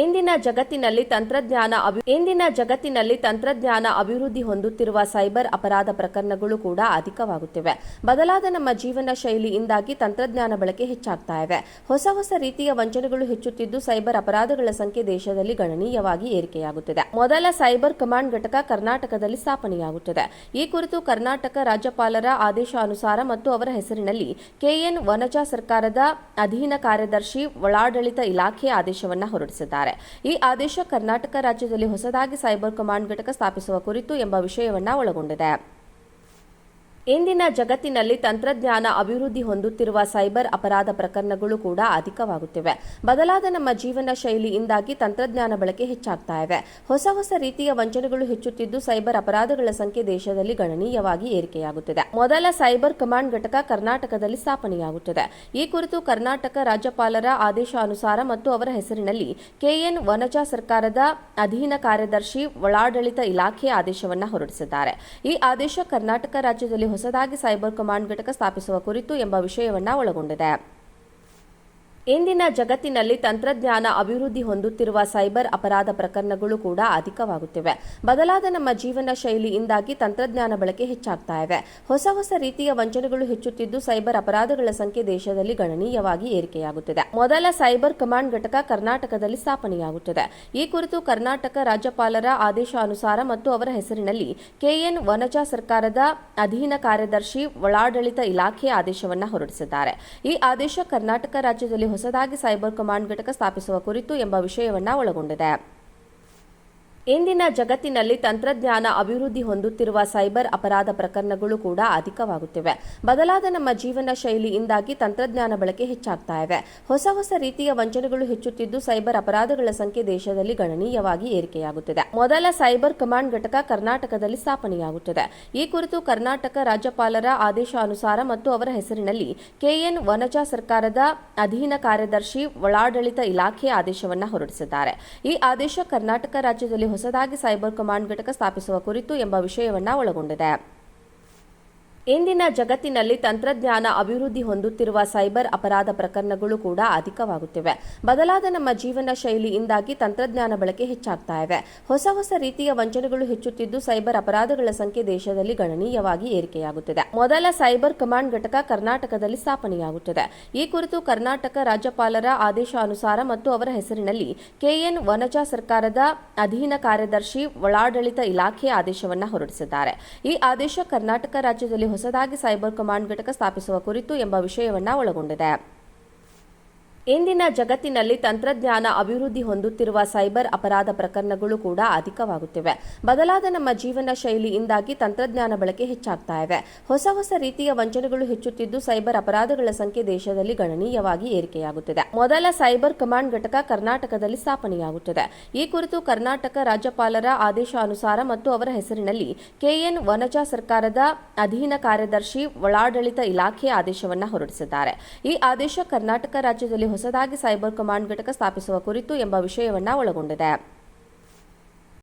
ಇಂದಿನ ಜಗತ್ತಿನಲ್ಲಿ ತಂತ್ರಜ್ಞಾನ ಇಂದಿನ ಜಗತ್ತಿನಲ್ಲಿ ತಂತ್ರಜ್ಞಾನ ಅಭಿವೃದ್ಧಿ ಹೊಂದುತ್ತಿರುವ ಸೈಬರ್ ಅಪರಾಧ ಪ್ರಕರಣಗಳು ಕೂಡ ಅಧಿಕವಾಗುತ್ತಿವೆ. ಬದಲಾದ ನಮ್ಮ ಜೀವನ ಶೈಲಿಯಿಂದಾಗಿ ತಂತ್ರಜ್ಞಾನ ಬಳಕೆ ಹೆಚ್ಚಾಗ್ತಾ ಇವೆ ಹೊಸ ಹೊಸ ರೀತಿಯ ವಂಚನೆಗಳು ಹೆಚ್ಚುತ್ತಿದ್ದು ಸೈಬರ್ ಅಪರಾಧಗಳ ಸಂಖ್ಯೆ ದೇಶದಲ್ಲಿ ಗಣನೀಯವಾಗಿ ಏರಿಕೆಯಾಗುತ್ತಿದೆ. ಮೊದಲ ಸೈಬರ್ ಕಮಾಂಡ್ ಘಟಕ ಕರ್ನಾಟಕದಲ್ಲಿ ಸ್ಥಾಪನೆಯಾಗುತ್ತದೆ. ಈ ಕುರಿತು ಕರ್ನಾಟಕ ರಾಜ್ಯಪಾಲರ ಆದೇಶಾನುಸಾರ ಮತ್ತು ಅವರ ಹೆಸರಿನಲ್ಲಿ ಕೆಎನ್ ವನಜಾ ಸರ್ಕಾರದ ಅಧೀನ ಕಾರ್ಯದರ್ಶಿ ಒಳಾಡಳಿತ ಇಲಾಖೆ ಆದೇಶವನ್ನು ಹೊರಡಿಸಿದ್ದಾರೆ. ಈ ಆದೇಶ ಕರ್ನಾಟಕ ರಾಜ್ಯದಲ್ಲಿ ಹೊಸದಾಗಿ ಸೈಬರ್ ಕಮಾಂಡ್ ಘಟಕ ಸ್ಥಾಪಿಸುವ ಕುರಿತು ಎಂಬ ವಿಷಯವನ್ನ ಒಳಗೊಂಡಿದೆ. ಇಂದಿನ ಜಗತ್ತಿನಲ್ಲಿ ತಂತ್ರಜ್ಞಾನ ಅಭಿವೃದ್ಧಿ ಹೊಂದುತ್ತಿರುವ ಸೈಬರ್ ಅಪರಾಧ ಪ್ರಕರಣಗಳು ಕೂಡ ಅಧಿಕವಾಗುತ್ತಿವೆ. ಬದಲಾದ ನಮ್ಮ ಜೀವನ ಶೈಲಿಯಿಂದಾಗಿ ತಂತ್ರಜ್ಞಾನ ಬಳಕೆ ಹೆಚ್ಚಾಗ್ತಾ ಇವೆ ಹೊಸ ಹೊಸ ರೀತಿಯ ವಂಚನೆಗಳು ಹೆಚ್ಚುತ್ತಿದ್ದು ಸೈಬರ್ ಅಪರಾಧಗಳ ಸಂಖ್ಯೆ ದೇಶದಲ್ಲಿ ಗಣನೀಯವಾಗಿ ಏರಿಕೆಯಾಗುತ್ತಿದೆ. ಮೊದಲ ಸೈಬರ್ ಕಮಾಂಡ್ ಘಟಕ ಕರ್ನಾಟಕದಲ್ಲಿ ಸ್ಥಾಪನೆಯಾಗುತ್ತಿದೆ. ಈ ಕುರಿತು ಕರ್ನಾಟಕ ರಾಜ್ಯಪಾಲರ ಆದೇಶಾನುಸಾರ ಮತ್ತು ಅವರ ಹೆಸರಿನಲ್ಲಿ ಕೆಎನ್ ವನಜಾ ಸರ್ಕಾರದ ಅಧೀನ ಕಾರ್ಯದರ್ಶಿ ಒಳಾಡಳಿತ ಇಲಾಖೆ ಆದೇಶವನ್ನು ಹೊರಡಿಸಿದ್ದಾರೆ. ಈ ಆದೇಶ ಕರ್ನಾಟಕ ರಾಜ್ಯದಲ್ಲಿ ಹೊಸದಾಗಿ ಸೈಬರ್ ಕಮಾಂಡ್ ಘಟಕ ಸ್ಥಾಪಿಸುವ ಕುರಿತು ಎಂಬ ವಿಷಯವನ್ನ ಒಳಗೊಂಡಿದೆ. ಇಂದಿನ ಜಗತ್ತಿನಲ್ಲಿ ತಂತ್ರಜ್ಞಾನ ಅಭಿವೃದ್ಧಿ ಹೊಂದುತ್ತಿರುವ ಸೈಬರ್ ಅಪರಾಧ ಪ್ರಕರಣಗಳು ಕೂಡ ಅಧಿಕವಾಗುತ್ತಿವೆ. ಬದಲಾದ ನಮ್ಮ ಜೀವನ ಶೈಲಿಯಿಂದಾಗಿ ತಂತ್ರಜ್ಞಾನ ಬಳಕೆ ಹೆಚ್ಚಾಗ್ತಾ ಇವೆ. ಹೊಸ ಹೊಸ ರೀತಿಯ ವಂಚನೆಗಳು ಹೆಚ್ಚುತ್ತಿದ್ದು ಸೈಬರ್ ಅಪರಾಧಗಳ ಸಂಖ್ಯೆ ದೇಶದಲ್ಲಿ ಗಣನೀಯವಾಗಿ ಏರಿಕೆಯಾಗುತ್ತಿದೆ. ಮೊದಲ ಸೈಬರ್ ಕಮಾಂಡ್ ಘಟಕ ಕರ್ನಾಟಕದಲ್ಲಿ ಸ್ಥಾಪನೆಯಾಗುತ್ತಿದೆ. ಈ ಕುರಿತು ಕರ್ನಾಟಕ ರಾಜ್ಯಪಾಲರ ಆದೇಶಾನುಸಾರ ಮತ್ತು ಅವರ ಹೆಸರಿನಲ್ಲಿ ಕೆಎನ್ ವನಜಾ ಸರ್ಕಾರದ ಅಧೀನ ಕಾರ್ಯದರ್ಶಿ ಒಳಾಡಳಿತ ಇಲಾಖೆ ಆದೇಶವನ್ನು ಹೊರಡಿಸಿದ್ದಾರೆ. ಈ ಆದೇಶ ಕರ್ನಾಟಕ ರಾಜ್ಯದಲ್ಲಿ ಹೊಸದಾಗಿ ಸೈಬರ್ ಕಮಾಂಡ್ ಘಟಕ ಸ್ಥಾಪಿಸುವ ಕುರಿತು ಎಂಬ ವಿಷಯವನ್ನ ಒಳಗೊಂಡಿದೆ. ಇಂದಿನ ಜಗತ್ತಿನಲ್ಲಿ ತಂತ್ರಜ್ಞಾನ ಅಭಿವೃದ್ಧಿ ಹೊಂದುತ್ತಿರುವ ಸೈಬರ್ ಅಪರಾಧ ಪ್ರಕರಣಗಳು ಕೂಡ ಅಧಿಕವಾಗುತ್ತಿವೆ. ಬದಲಾದ ನಮ್ಮ ಜೀವನ ಶೈಲಿಯಿಂದಾಗಿ ತಂತ್ರಜ್ಞಾನ ಬಳಕೆ ಹೆಚ್ಚಾಗ್ತಾ ಇವೆ ಹೊಸ ಹೊಸ ರೀತಿಯ ವಂಚನೆಗಳು ಹೆಚ್ಚುತ್ತಿದ್ದು ಸೈಬರ್ ಅಪರಾಧಗಳ ಸಂಖ್ಯೆ ದೇಶದಲ್ಲಿ ಗಣನೀಯವಾಗಿ ಏರಿಕೆಯಾಗುತ್ತಿದೆ. ಮೊದಲ ಸೈಬರ್ ಕಮಾಂಡ್ ಘಟಕ ಕರ್ನಾಟಕದಲ್ಲಿ ಸ್ಥಾಪನೆಯಾಗುತ್ತದೆ. ಈ ಕುರಿತು ಕರ್ನಾಟಕ ರಾಜ್ಯಪಾಲರ ಆದೇಶಾನುಸಾರ ಮತ್ತು ಅವರ ಹೆಸರಿನಲ್ಲಿ ಕೆಎನ್ ವನಜಾ ಸರ್ಕಾರದ ಅಧೀನ ಕಾರ್ಯದರ್ಶಿ ಒಳಾಡಳಿತ ಇಲಾಖೆ ಆದೇಶವನ್ನು ಹೊರಡಿಸಿದ್ದಾರೆ. ಈ ಆದೇಶ ಕರ್ನಾಟಕ ರಾಜ್ಯದಲ್ಲಿ ಹೊಸದಾಗಿ ಸೈಬರ್ ಕಮಾಂಡ್ ಘಟಕ ಸ್ಥಾಪಿಸುವ ಕುರಿತು ಎಂಬ ವಿಷಯವನ್ನು ಒಳಗೊಂಡಿದೆ. ಇಂದಿನ ಜಗತ್ತಿನಲ್ಲಿ ತಂತ್ರಜ್ಞಾನ ಅಭಿವೃದ್ಧಿ ಹೊಂದುತ್ತಿರುವ ಸೈಬರ್ ಅಪರಾಧ ಪ್ರಕರಣಗಳು ಕೂಡ ಅಧಿಕವಾಗುತ್ತಿವೆ. ಬದಲಾದ ನಮ್ಮ ಜೀವನ ಶೈಲಿಯಿಂದಾಗಿ ತಂತ್ರಜ್ಞಾನ ಬಳಕೆ ಹೆಚ್ಚಾಗ್ತಾ ಇವೆ ಹೊಸ ಹೊಸ ರೀತಿಯ ವಂಚನೆಗಳು ಹೆಚ್ಚುತ್ತಿದ್ದು ಸೈಬರ್ ಅಪರಾಧಗಳ ಸಂಖ್ಯೆ ದೇಶದಲ್ಲಿ ಗಣನೀಯವಾಗಿ ಏರಿಕೆಯಾಗುತ್ತಿದೆ. ಮೊದಲ ಸೈಬರ್ ಕಮಾಂಡ್ ಘಟಕ ಕರ್ನಾಟಕದಲ್ಲಿ ಸ್ಥಾಪನೆಯಾಗುತ್ತದೆ. ಈ ಕುರಿತು ಕರ್ನಾಟಕ ರಾಜ್ಯಪಾಲರ ಆದೇಶಾನುಸಾರ ಮತ್ತು ಅವರ ಹೆಸರಿನಲ್ಲಿ ಕೆಎನ್ ವನಜಾ ಸರ್ಕಾರದ ಅಧೀನ ಕಾರ್ಯದರ್ಶಿ ಒಳಾಡಳಿತ ಇಲಾಖೆ ಆದೇಶವನ್ನು ಹೊರಡಿಸಿದ್ದಾರೆ. ಈ ಆದೇಶ ಕರ್ನಾಟಕ ರಾಜ್ಯದಲ್ಲಿ ಹೊಸದಾಗಿ ಸೈಬರ್ ಕಮಾಂಡ್ ಘಟಕ ಸ್ಥಾಪಿಸುವ ಕುರಿತು ಎಂಬ ವಿಷಯವನ್ನು ಒಳಗೊಂಡಿದೆ. ಇಂದಿನ ಜಗತ್ತಿನಲ್ಲಿ ತಂತ್ರಜ್ಞಾನ ಅಭಿವೃದ್ಧಿ ಹೊಂದುತ್ತಿರುವ ಸೈಬರ್ ಅಪರಾಧ ಪ್ರಕರಣಗಳು ಕೂಡ ಅಧಿಕವಾಗುತ್ತಿವೆ. ಬದಲಾದ ನಮ್ಮ ಜೀವನ ಶೈಲಿಯಿಂದಾಗಿ ತಂತ್ರಜ್ಞಾನ ಬಳಕೆ ಹೆಚ್ಚಾಗ್ತಾ ಇವೆ ಹೊಸ ಹೊಸ ರೀತಿಯ ವಂಚನೆಗಳು ಹೆಚ್ಚುತ್ತಿದ್ದು ಸೈಬರ್ ಅಪರಾಧಗಳ ಸಂಖ್ಯೆ ದೇಶದಲ್ಲಿ ಗಣನೀಯವಾಗಿ ಏರಿಕೆಯಾಗುತ್ತಿದೆ. ಮೊದಲ ಸೈಬರ್ ಕಮಾಂಡ್ ಘಟಕ ಕರ್ನಾಟಕದಲ್ಲಿ ಸ್ಥಾಪನೆಯಾಗುತ್ತಿದೆ. ಈ ಕುರಿತು ಕರ್ನಾಟಕ ರಾಜ್ಯಪಾಲರ ಆದೇಶಾನುಸಾರ ಮತ್ತು ಅವರ ಹೆಸರಿನಲ್ಲಿ ಕೆಎನ್ ವನಜಾ ಸರ್ಕಾರದ ಅಧೀನ ಕಾರ್ಯದರ್ಶಿ ಒಳಾಡಳಿತ ಇಲಾಖೆ ಆದೇಶವನ್ನು ಹೊರಡಿಸಿದ್ದಾರೆ. ಈ ಆದೇಶ ಕರ್ನಾಟಕ ರಾಜ್ಯದಲ್ಲಿ ಹೊಸದಾಗಿ ಸೈಬರ್ ಕಮಾಂಡ್ ಘಟಕ ಸ್ಥಾಪಿಸುವ ಕುರಿತು ಎಂಬ ವಿಷಯವನ್ನು ಒಳಗೊಂಡಿದೆ.